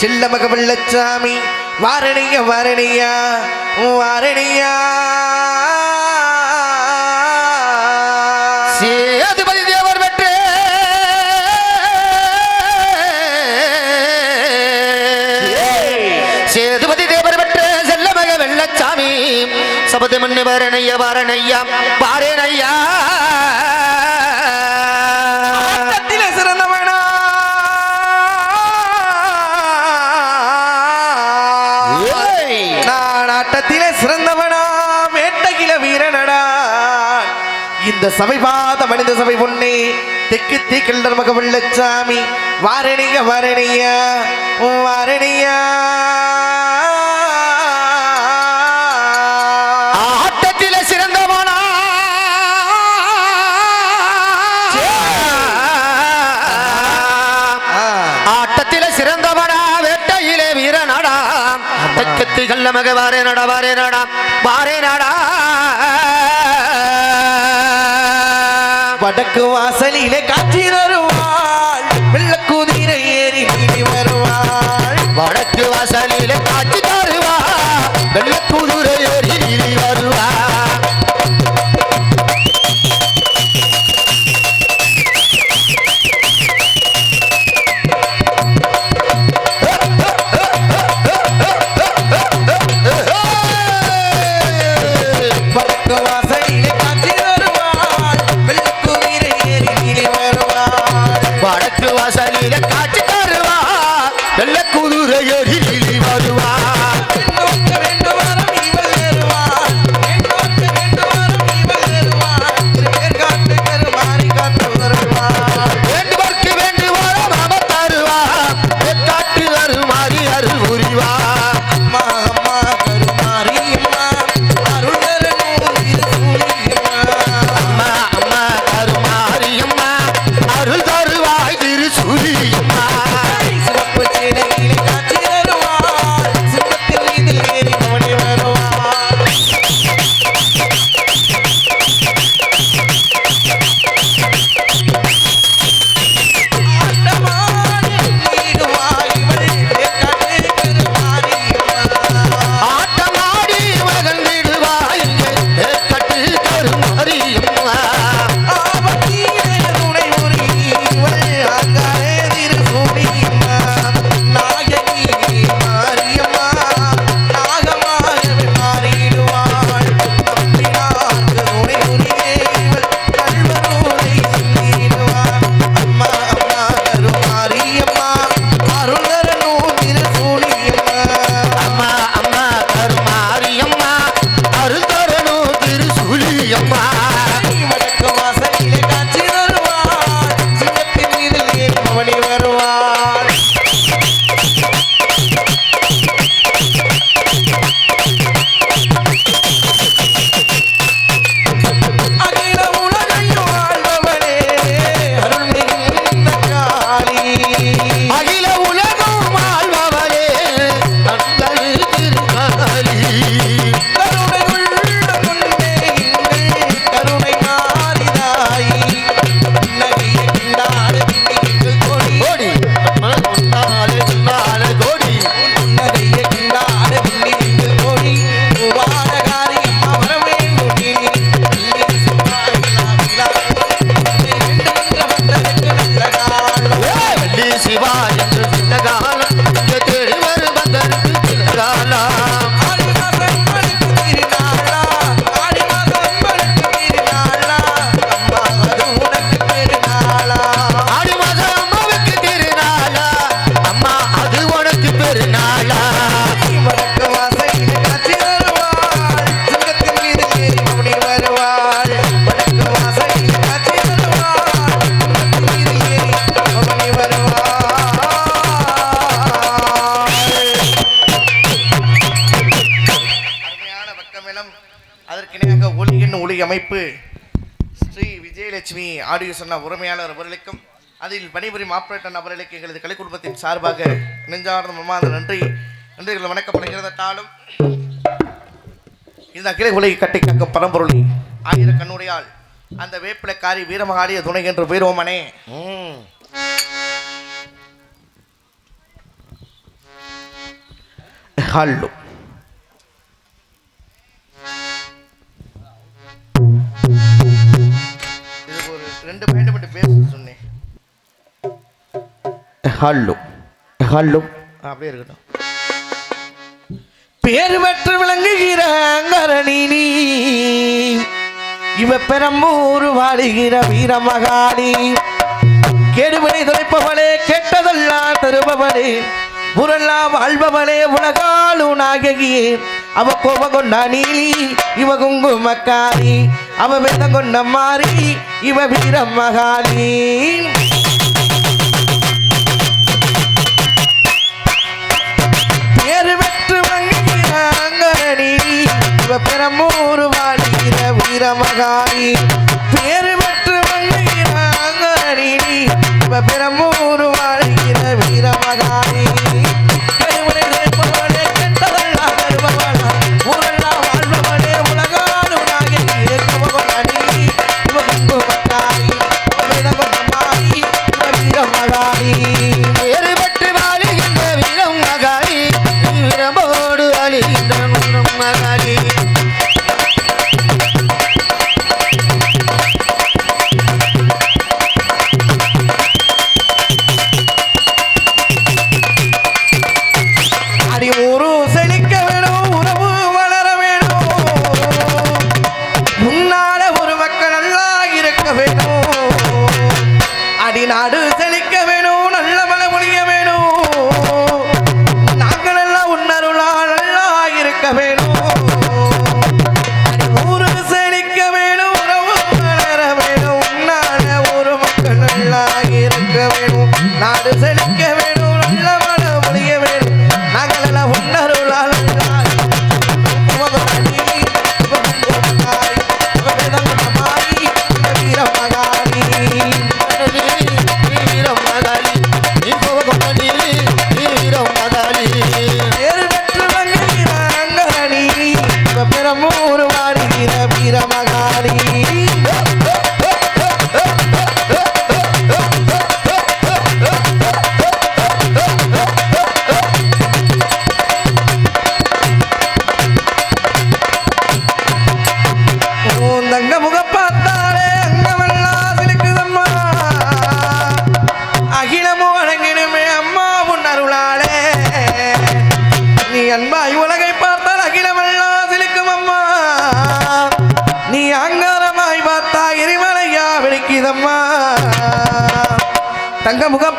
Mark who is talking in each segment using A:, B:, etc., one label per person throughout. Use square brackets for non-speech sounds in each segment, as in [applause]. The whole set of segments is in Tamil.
A: சில்லமக வெள்ளச்சாமி வாரணைய வாரணையா வாரணையா.
B: சேதுபதி தேவர் வெற்று சேதுபதி தேவர் வெற்று செல்லமக வெள்ளச்சாமி சபதி மண்ணு வாரணைய வாரணையா வாரணையா.
A: சபை பாத மனித சபை பொண்ணே திக்கு தீக்கல்லர் மக வெள்ளச்சாமி வாரணிய வாரணியா வாரணியா.
B: ஆட்டத்தில சிறந்தவனா. ஆட்டத்தில சிறந்தவனா வேட்டையிலே வீரனடா. தெக்கு தீக்கல்ல மக வாரே நடா வாரே நடா.
A: விளக்கு வாசலிலே காட்சி தருவாள். வெள்ள குதிரை ஏறி நீடி வருவாள்.
B: வடக்கு வாசலிலே காட்சி
A: தருவாள். வெள்ள ஏறி நீடி ஆடியோ சொன்ன உரிமையாளர் அவர்களுக்கும் அதில் பணிபுரியும் ஆப்ரேட்டர் அவர்களுக்கு எங்களது கலைக்குடும்பத்தின் சார்பாக நெஞ்சார்ந்த மனமார்ந்த நன்றி. நன்றிகள். வணக்கப்படுகிறதாலும் இந்த அகில உலகை கட்டி கக்கும் பரம்பொருளி. ஆயிர கண்ணுடையால் அந்த வேப்பிலக்காரி வீரமகாரிய துணை என்று போயிடுவோமனே ஹால்லும் ரெண்டு பாயிண்ட் மட்டும் பேச சொன்னேன். ஹலோ ஹலோ அப்படியே இருக்கட்டும். பேர் பெற்று விளங்குகிற அங்கரணி நீ இவ பெரம்பூர் வாழுகிற வீரமகாணி கெடுவினை துடைப்பவளே கெட்டதெல்லாம் தருபவளே. புறெல்லாம் வாழ்பவளே உலகாலு நாயகியே அவ கோப கொண்டா நீலி இவ குங்குமக்காரி. அவ வேதம் கொண்ட மாறி இவ வீர மகாலி. பேரு வெற்று வங்கி இவ பெரம்பூர் வாழ்கிற வீரமகாரி பேரு வெற்று வங்கி இவ பெரம்பூர் தங்க முகம்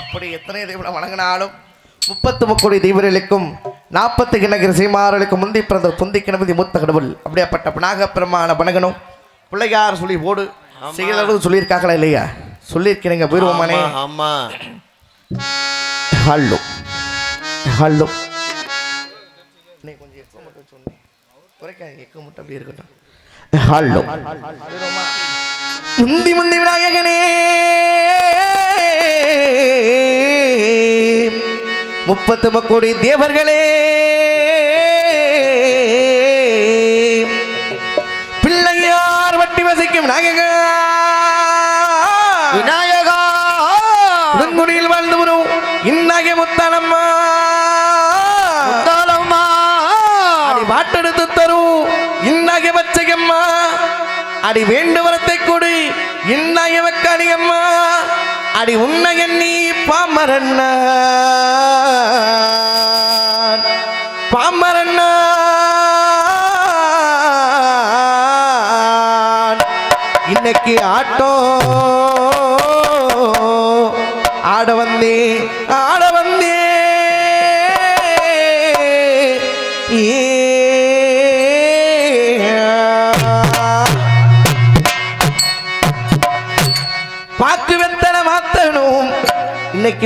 A: அப்படி எத்தனை தெய்வம் வணங்கினாலும் முப்பத்து முக்கோடி தெய்வர்களுக்கும் நாற்பத்து கிணகிற சீமார்களுக்கும் முந்தி பிறந்த புந்தி கிணபதி மூத்த கடவுள். அப்படியாப்பட்ட நாகப்பெருமான வணங்கணும். பிள்ளையார் சொல்லி ஓடு. செய்யறது சொல்லியிருக்காங்களா இல்லையா? சொல்லியிருக்கிறீங்க பூர்வமானே
B: ஆமா
A: ஹலோ. ஹலோ. நீ கொஞ்சம் எக்கோ மட்டும் சொன்னேன் குறைக்காதீங்க எக்கோ மட்டும் அப்படியே இருக்கட்டும். ஹலோ. முந்தி முந்தி விநாயகனே. முப்பத்து மக்கோடி தேவர்களே. பிள்ளையார் வட்டி வசிக்கும் விநாயகா.
B: விநாயகா!
A: வாழ்ந்து வரும் இன்னாகிய அடி வேண்டு வரத்தை கொடு இன்னாகிய வக்காளியம்மா அடி உன்னை எண்ணி பாமரண்ணா. பாமரண்ணா. இன்னைக்கு ஆட்டோ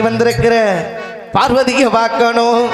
A: வந்திருக்கிற பார்வதியை பார்க்கணும்.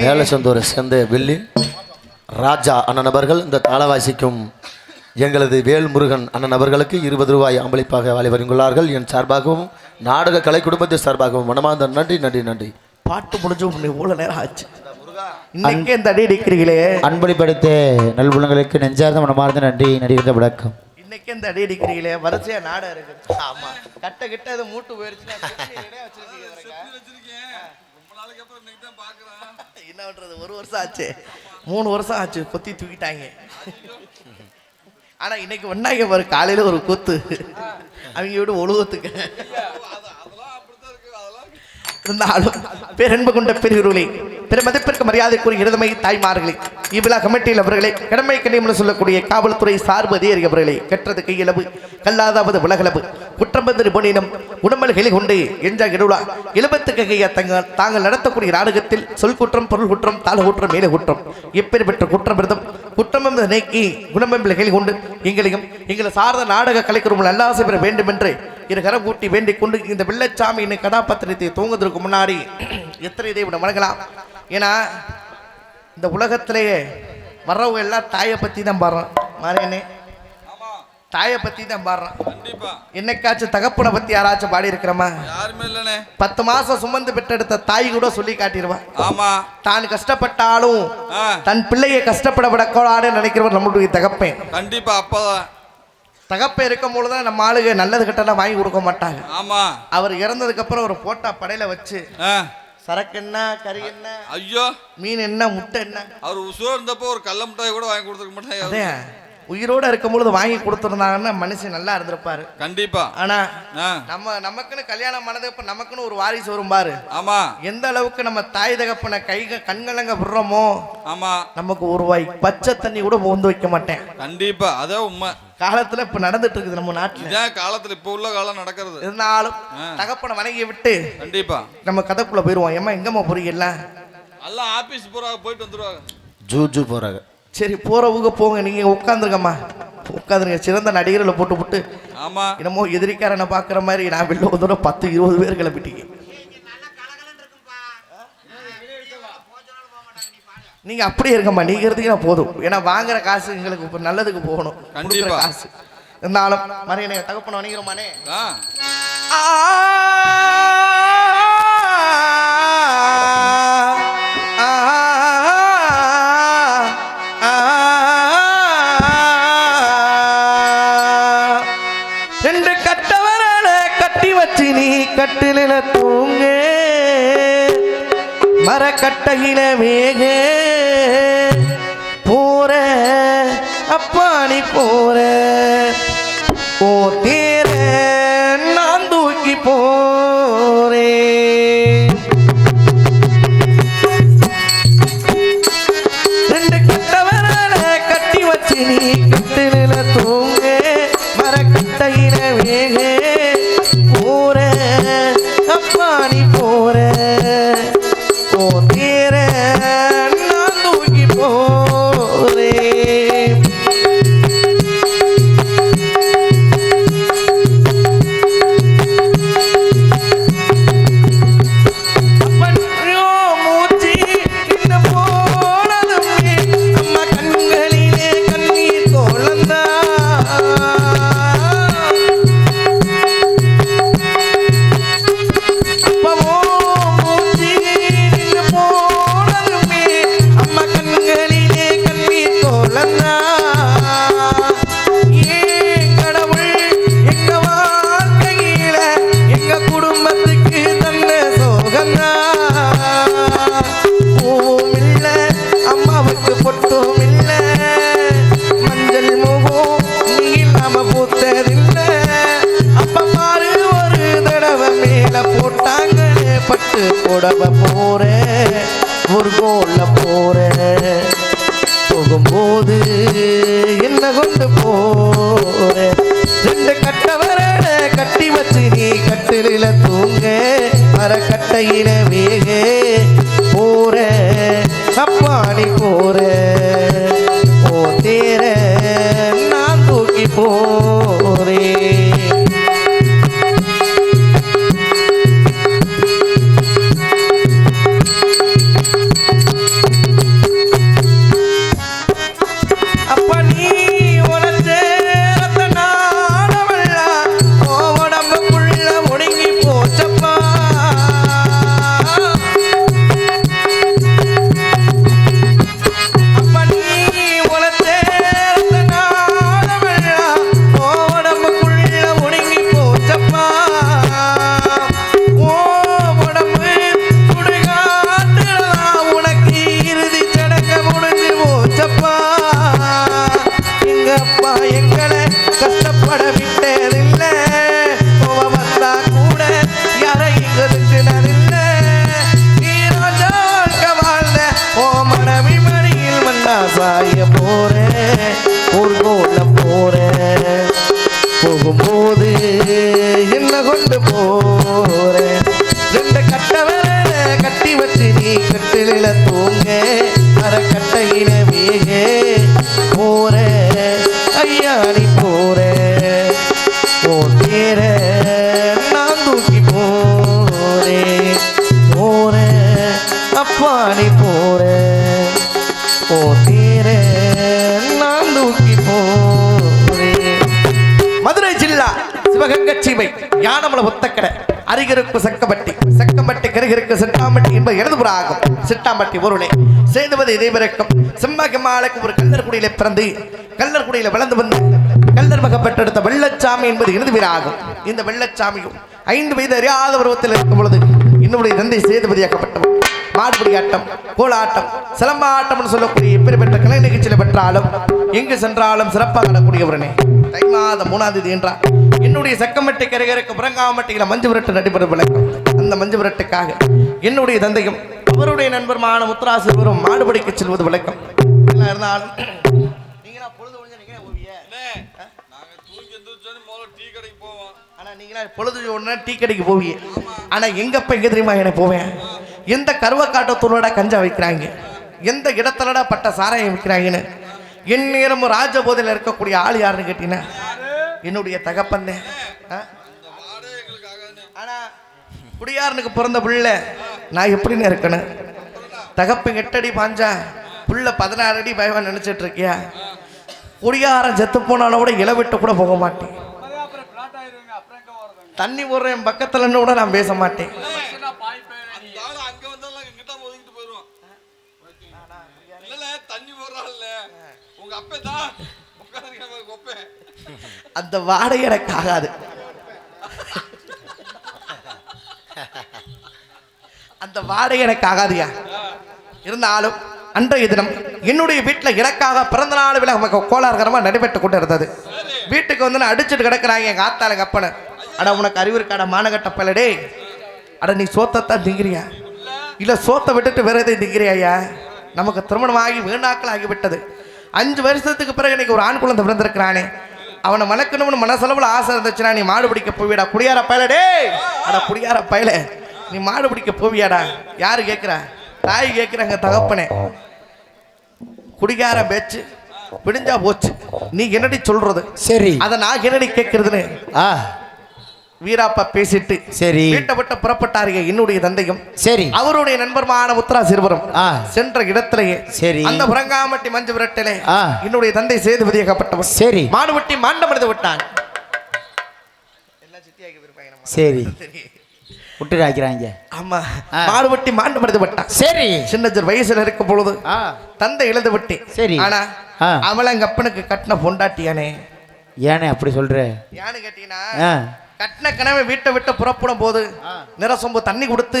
B: மேலச்சந்தூரை சேர்ந்த வெள்ளி ராஜா அண்ணன் நபர்கள் இந்த தாளவாசிக்கும் எங்களது வேல்முருகன் அண்ணன் நபர்களுக்கு இருபது ரூபாய் அம்பளிப்பாக வாழி வருகிறார்கள் என் சார்பாகவும் நாடக கலை குடும்பத்தின் சார்பாகவும் மனமார்ந்த நன்றி நன்றி நன்றி.
A: பாட்டு முடிஞ்சு இவ்வளோ நேரம் ஆச்சு. அங்கே இந்த அடி அடிக்கிறீங்களே
C: அன்பளிப்படுத்த நல்புலங்களுக்கு நெஞ்சார்ந்த மனமார்ந்த நன்றி நடிகர் விளக்கம்
A: இன்னைக்கு இந்த அடி அடிக்கிறீங்களே வரிசையாக நாடகம் இருக்குது ஆமாம் கட்ட கிட்ட அது மூட்டு போயிருச்சு என்ன பண்ணுறது ஒரு வருஷம் ஆச்சு. மூணு வருஷம் ஆச்சு கொத்தி தூக்கிட்டாங்க. ஆனால் இன்னைக்கு ஒன்றாங்க பாரு காலையில் ஒரு கொத்து. அவங்க விட ஒழுவத்துக்கு இருந்தாலும் பேரன்பு கொண்ட பெரியவர்களே பெருமதிப்பிற்கு மரியாதைக்குரிய இருதமை தாய்மார்களே இவ்விழா கமிட்டியில் அவர்களை கடமை கண்ணியம் சொல்லக்கூடிய காவல்துறை சார்பு அதிகாரி அவர்களே கெட்டதுக்கு இயலவு கல்லாதாவது உலகளவு குற்றம்பந்து போனினம் உடம்பல்களை கொண்டு என்ற இடவுலா இழுபத்து தங்கள் தாங்கள் நடத்தக்கூடிய நாடகத்தில் சொல் குற்றம் பொருள் குற்றம் தாழ குற்றம் மேலே குற்றம். எப்பேற்பட்ட குற்றம் இருந்தும் குற்றம் நீக்கி குணம்பம்பிள்ளைகளை கொண்டு எங்களையும் எங்களை சார்ந்த நாடக கலைக்குறவங்க நல்லாசை பெற வேண்டும் என்று இரு கரம் கூட்டி வேண்டிக் கொண்டு இந்த வெள்ளச்சாமியின் கதாபாத்திரத்தை தூங்குவதற்கு முன்னாடி [clears throat] எத்தனை தெய்வம் வணங்கலாம் ஏன்னா இந்த உலகத்திலேயே வர்றவங்க எல்லாம் தாயை பற்றி தான் பாடுறோம் மாறியனே தாயை பற்றி தான் பாடுறான்.
D: கண்டிப்பா.
A: என்னைக்காச்சும் தகப்பனை பற்றி யாராச்சும் பாடி இருக்கிறோமா
D: யாருமே இல்லனே
A: பத்து மாசம் சுமந்து பெற்றெடுத்த தாய் கூட சொல்லி காட்டிடுவான்
D: ஆமா.
A: தான் கஷ்டப்பட்டாலும் தன் பிள்ளையை கஷ்டப்பட விடக்கூடாதுன்னு நினைக்கிறவர் நம்மளுடைய தகப்பேன்.
D: கண்டிப்பா அப்பதான்.
A: தகப்பன் இருக்கும் பொழுது தான் நம்ம ஆளுங்க நல்லது கட்டெல்லாம் வாங்கி கொடுக்க மாட்டாங்க.
D: ஆமா.
A: அவர் இறந்ததுக்கு அப்புறம் ஒரு போட்டா படையில வச்சு சரக்கு என்ன கறி என்ன
D: ஐயோ.
A: மீன் என்ன முட்டை என்ன?
D: அவர் உசுவா இருந்தப்போ ஒரு கள்ள மிட்டாய் கூட வாங்கி கொடுத்துருக்க மாட்டாங்க.
A: உயிரோட இருக்கும் பொழுது வாங்கி கொடுத்துருந்தாங்கன்னா மனுஷன் நல்லா இருந்திருப்பாரு.
D: கண்டிப்பா.
A: ஆனா நம்ம நமக்குன்னு கல்யாணம் பண்ணது இப்ப நமக்குன்னு ஒரு வாரிசு வரும் பாரு.
D: ஆமா.
A: எந்த அளவுக்கு நம்ம தாய் தகப்பனை கை கண்கலங்க விடுறோமோ
D: ஆமா.
A: நமக்கு ஒரு வாய் பச்சை தண்ணி கூட மோந்து வைக்க மாட்டேன்.
D: கண்டிப்பா. அதான் உண்மை.
A: காலத்துல இப்ப நடந்துட்டு இருக்குது நம்ம நாட்டுல.
D: காலத்துல இப்ப உள்ள காலம் நடக்கிறது.
A: இருந்தாலும். தகப்பனை வணங்கி விட்டு
D: கண்டிப்பா.
A: நம்ம கதைக்குள்ள போயிருவோம். ஏமா எங்கம்மா போறீங்கல்ல
D: எல்லாம்? ஆபீஸ் போறாங்க போயிட்டு வந்துருவாங்க.
B: ஜூ ஜூ போகிறாங்க
A: சரி போறவங்க போங்க. நீங்க உட்காந்துருங்கம்மா உட்காந்துருங்க சிறந்த நடிகர்களை போட்டு விட்டு
D: ஆமா.
A: என்னமோ எதிரிக்காரனை பார்க்குற மாதிரி நான் வெளில தூரம் பத்து இருபது பேர் கிளம்பிட்டீங்க. நீங்க அப்படியே இருக்கம்மா நீங்க இருந்தீங்கன்னா போதும். ஏன்னா வாங்குற காசு எங்களுக்கு இப்ப நல்லதுக்கு போகணும். கொடுக்குற. காசு. இருந்தாலும் மறையனை தகப்பன வணிகிறோமானே
D: ஆ.
A: மரக்கட்டையில வேக போற அப்பா நீ போற. ஓ புடவை போற ஒரு கோல போற. போகும்போது என்ன கொண்டு போற? ரெண்டு கட்டவரட கட்டி வச்சு நீ கட்டில தூங்க. மரக்கட்டையில வேக போற. அப்பாடி போற. ஓ தேர நான் தூக்கி போறேன். சாய போறேன் ஊர்கோல போறேன் போகும்போது என்ன கொண்டு போறேன் ரெண்டு கட்டவரை கட்டி வச்சு நீ கட்டில தூங்க. அரை கட்டையில வேக போறேன் ஐயா நீ போற. உன் பேரை காலி போறேன் ஓ தீரே நான் தூக்கி போறேன் மதுரை ஜில்லா சிவகங்கை சீமை யானமல ஒத்தக்கடை அருகிருக்கு சக்கம்பட்டி. சக்கம்பட்டி கருகிருக்கு சிட்டாம்பட்டி என்பது இடதுபுற ஆகும் சிட்டாம்பட்டி பொருளே சேதுபதி இதேவரக்கம் செம்மாக்கு ஒரு கல்லர்குடியில பிறந்து கல்லர்குடியில வளர்ந்து வந்து கல்லர் பெற்றெடுத்த வெள்ளச்சாமி என்பது இடது ஆகும் இந்த வெள்ளச்சாமியும் ஐந்து வயது அறியாத பருவத்தில் இருக்கும் பொழுது என்னுடைய தந்தை சேதுபதியாக்கப்பட்டவர் மாடுபிடி ஆட்டம் கோலாட்டம் சிலம்ப ஆட்டம்னு சொல்லக்கூடிய பெற்ற கலை நிகழ்ச்சியில் பெற்றாலும் எங்கு சென்றாலும் சிறப்பாக நடக்கூடியவரனே தை மாதம் மூணாம் தேதி என்றார் என்னுடைய சக்கமட்டை கரைகருக்கு புறங்காமட்டையில் மஞ்சு விரட்டு நடைபெறும் விளக்கம் அந்த மஞ்சு விரட்டுக்காக என்னுடைய தந்தையும் அவருடைய நண்பருமான முத்ராசிறுவரும் மாடுபிடிக்க செல்வது விளக்கம் எல்லாம் இருந்தாலும் நீங்களா பொழுது ஒழிஞ்ச நீங்களே பொழுது உடனே டீ கடைக்கு போவீங்க. ஆனா எங்கப்ப எங்க தெரியுமா எனக்கு போவேன்? எந்த கருவக்காட்டத்தூரோட கஞ்சா வைக்கிறாங்க? எந்த இடத்துலடா பட்ட சாராயம் விற்கிறாங்கன்னு என் நேரமும் ராஜபோதையில் இருக்கக்கூடிய ஆள் யாருன்னு கேட்டீங்கன்னா என்னுடைய தகப்பந்தே
D: இந்த எங்களுக்கு
A: குடியாரனுக்கு பிறந்த புள்ள நான் எப்படின்னு இருக்கணும்? தகப்பன் எட்டடி பாஞ்சா புள்ள பதினாறு அடி பயவா நினைச்சிட்டு இருக்கியா? குடியாரம் செத்து போனாலும் கூட இளவிட்டு கூட போக மாட்டேன். தண்ணி போடுற என் பக்கத்துல கூட நான் பேச மாட்டேன்
D: அந்த ஆளு அங்க வந்தாலும் எங்கிட்ட ஒதுங்கிட்டு போயிடுவான் இல்ல தண்ணி போடுறாள்ல உங்க அப்பே தான் உட்காந்து கொப்பே
A: அந்த வாடகை எனக்கு ஆகாது. அந்த வாடகை எனக்கு ஆகாதுயா? இருந்தாலும் அன்றைய தினம் என்னுடைய வீட்டில் எனக்காக பிறந்த நாள் விலக கோலாகரமாக நடைபெற்று கொண்டு இருந்தது வீட்டுக்கு வந்து நான் அடிச்சுட்டு கிடக்குறாங்க எங்கள் ஆத்தால கப்பனை அட உனக்கு அறிவு இருக்காட மானகட்ட பல்லடே அட நீ சோத்தத்தான் திங்கிறியா? இல்லை சோத்தை விட்டுட்டு வேற எதையும் திங்கிறியா நமக்கு திருமணமாகி வீணாக்கள் ஆகிவிட்டது. அஞ்சு வருஷத்துக்கு பிறகு இன்னைக்கு ஒரு ஆண் குழந்தை பிறந்திருக்கிறானே. அவனை மணக்கணும்னு மனசளவில் ஆசை இருந்துச்சுன்னா நீ மாடு பிடிக்க போவியடா. குடியார பயல டேய். அட குடியார பயல. நீ மாடு பிடிக்க போவியாடா. யாரு கேட்குறா தாய் கேட்குறாங்க தகப்பனே. குடிகார பேச்சு விடிஞ்சா போச்சு. நீ என்னடி சொல்றது?
C: சரி.
A: அதை நான் என்னடி கேட்கறதுன்னு
C: ஆ.
A: வீராப்பா பேசிட்டு
C: சரி.
A: வீட்டை விட்டு புறப்பட்டாருங்க என்னுடைய தந்தையும்.
C: சரி.
A: அவருடைய நண்பர்மான முத்ரா சிறுவரும். சென்ற இடத்திலேயே
C: சரி.
A: அந்த புறங்காமட்டி மஞ்சு விரட்டிலே என்னுடைய தந்தை சேதுபதியாகப்பட்டவர்
C: சரி.
A: மாடுவட்டி மாண்டமடைந்து விட்டான்
C: சரி. விட்டு ஆக்கிறாங்க.
A: ஆமா.
C: ஆ.
A: மாடுவட்டி மாண்டமடைந்து விட்டான்
C: சரி.
A: சின்னஜர் வயசுல இருக்கும் பொழுது தந்தை இழந்து விட்டு.
C: சரி.
A: ஆனா. அவளை எங்க அப்பனுக்கு கட்டின பொண்டாட்டியானே.
C: ஏனே அப்படி சொல்ற?
A: யானு கேட்டீங்கன்னா கட்டின கனவை வீட்டை விட்டு புறப்படும் போது நிறசொம்பு தண்ணி கொடுத்து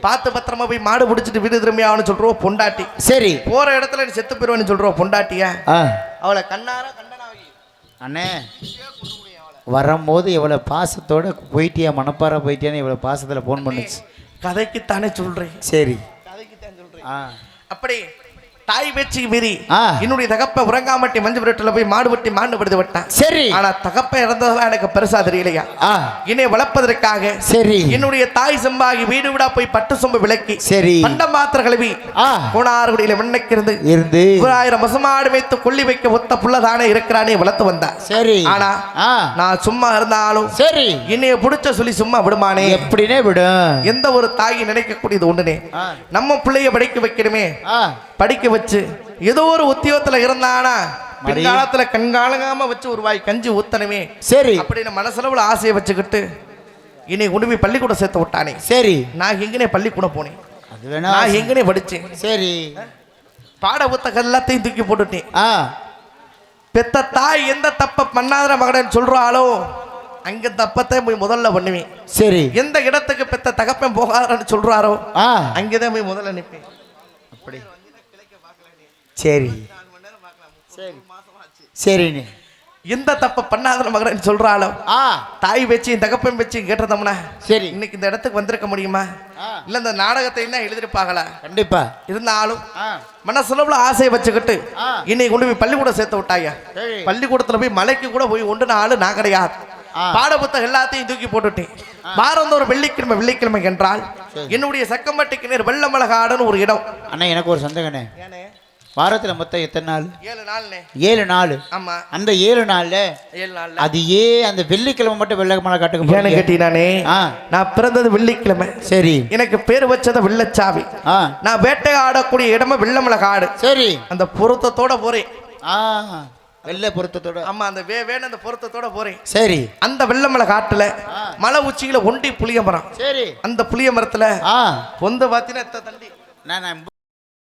A: பார்த்து பத்திரமா போய் மாடு பிடிச்சிட்டு வீடு திரும்பியாவனு சொல்றோம் பொண்டாட்டி.
C: சரி.
A: போற இடத்துல நீ செத்து போயிருவேன்னு சொல்றோம் பொண்டாட்டியா. அவளை கண்ணார கண்டனாவி
C: அண்ணே வரும்போது இவ்வளோ பாசத்தோட போயிட்டியா மணப்பாறை போயிட்டியான்னு இவ்வளோ பாசத்தில் ஃபோன் பண்ணுச்சு.
A: கதைக்குத்தானே சொல்றேன்.
C: சரி.
A: கதைக்குத்தான் சொல்றேன்.
C: ஆ.
A: அப்படி தாய் பேச்சு மீறி. என்னுடைய தகப்ப உறங்காமட்டி மஞ்சு விரட்டில் போய் மாடு வெட்டி மாண்டு படுத்து விட்டான்.
C: சரி.
A: ஆனா தகப்ப இறந்ததெல்லாம் எனக்கு பெருசா தெரியலையா? என்னை வளர்ப்பதற்காக
C: சரி.
A: என்னுடைய தாய் செம்பாகி வீடு வீடா போய் பட்டு சொம்பு விளக்கி
C: சரி.
A: பண்டம் பாத்திர கழுவி
C: ஆ.
A: கோணார்குடியில வெண்ணைக்கிருந்து
C: இருந்து
A: ஆயிரம் பசுமாடு வைத்து கொள்ளி வைக்க ஒத்த புள்ளதானே இருக்கிறானே வளர்த்து வந்தா.
C: சரி.
A: ஆனா நான் சும்மா இருந்தாலும்
C: சரி.
A: என்னைய பிடிச்ச சொல்லி சும்மா விடுமானே?
C: எப்படினே விடும்.
A: எந்த ஒரு தாய் நினைக்கக்கூடியது ஒண்ணுனே. நம்ம பிள்ளைய படிக்க வைக்கணுமே. படிக்க வச்சு ஏதோ ஒரு உத்தியோகத்துல இருந்தானா. பின்காலத்துல கண்காலங்காம வச்சு ஒரு வாய் கஞ்சி ஊத்தணுமே.
C: சரி.
A: அப்படின்னு மனசுலவுல ஆசையை வச்சுக்கிட்டு கொண்டு போய் பள்ளிக்கூடம் சேர்த்து விட்டானே.
C: சரி.
A: நான் எங்கனே பள்ளிக்கூடம் போனேன். நான் எங்கனே படிச்சேன்
C: சரி.
A: பாட புத்தகம் எல்லாத்தையும் தூக்கி போட்டுட்டேன். பெத்த தாய் எந்த தப்ப பண்ணாத மகடன் சொல்றாளோ அங்க தப்பத்தை போய் முதல்ல பண்ணுவேன்.
C: சரி.
A: எந்த இடத்துக்கு பெத்த தகப்பன் போகாதன்னு சொல்றாரோ அங்கேதான் போய் முதல்ல நிற்பேன்
C: அப்படி. சரி. சரி. சரிண்ணே.
A: எந்த தப்ப பண்ணாத மகன் சொல்றாளோ?
C: ஆ.
A: தாய் வச்சு தகப்பன் வச்சு கேட்டதோம்னா
C: சரி.
A: இன்னைக்கு இந்த இடத்துக்கு வந்திருக்க முடியுமா? இல்ல இந்த நாடகத்தை என்ன எழுதிருப்பாங்களா
C: கண்டிப்பா.
A: இருந்தாலும் மனசுலவுல ஆசையை வச்சுக்கிட்டு. இன்னைக்கு கொண்டு போய் பள்ளிக்கூடம் சேர்த்து விட்டாயா?
C: சரி.
A: பள்ளிக்கூடத்துல போய் மலைக்கு கூட போய் ஒன்று ஆளு நான் கிடையாது. பாட புத்தகம் எல்லாத்தையும் தூக்கி போட்டுட்டேன். வாரந்தோறும் வெள்ளிக்கிழமை வெள்ளிக்கிழமை என்றால் என்னுடைய சக்கம்பட்டிக்கு நேர் வெள்ளமலகாடுன்னு ஒரு இடம்.
C: அண்ணா எனக்கு ஒரு சந்தேகண்ணே. வாரத்தில் மொத்தம் எத்தனை நாள்?
A: ஏழு நாள்னே.
C: ஏழு நாள்.
A: ஆமா.
C: அந்த ஏழு நாள்ல
A: ஏழு நாள்
C: அது ஏ அந்த வெள்ளிக்கிழமை மட்டும் வெள்ளை மலை காட்டுக்கு
A: ஏன்னு
C: ஆ.
A: நான் பிறந்தது வெள்ளிக்கிழமை.
C: சரி.
A: எனக்கு பேர் வச்சது வெள்ளச்சாவி.
C: ஆ.
A: நான் வேட்டை ஆடக்கூடிய இடமே வெள்ளமலகாடு
C: சரி.
A: அந்த பொருத்தத்தோட போறேன்.
C: ஆ. வெள்ளை பொருத்தத்தோட.
A: ஆமா அந்த வே வேணும் அந்த பொருத்தத்தோட போறேன்.
C: சரி.
A: அந்த வெள்ளமலை காட்டுல மலை உச்சியில ஒண்டி புளிய மரம்
C: சரி.
A: அந்த புளிய மரத்துல
C: ஆ.
A: பொந்த பாத்தீங்கன்னா தண்டி
C: நான்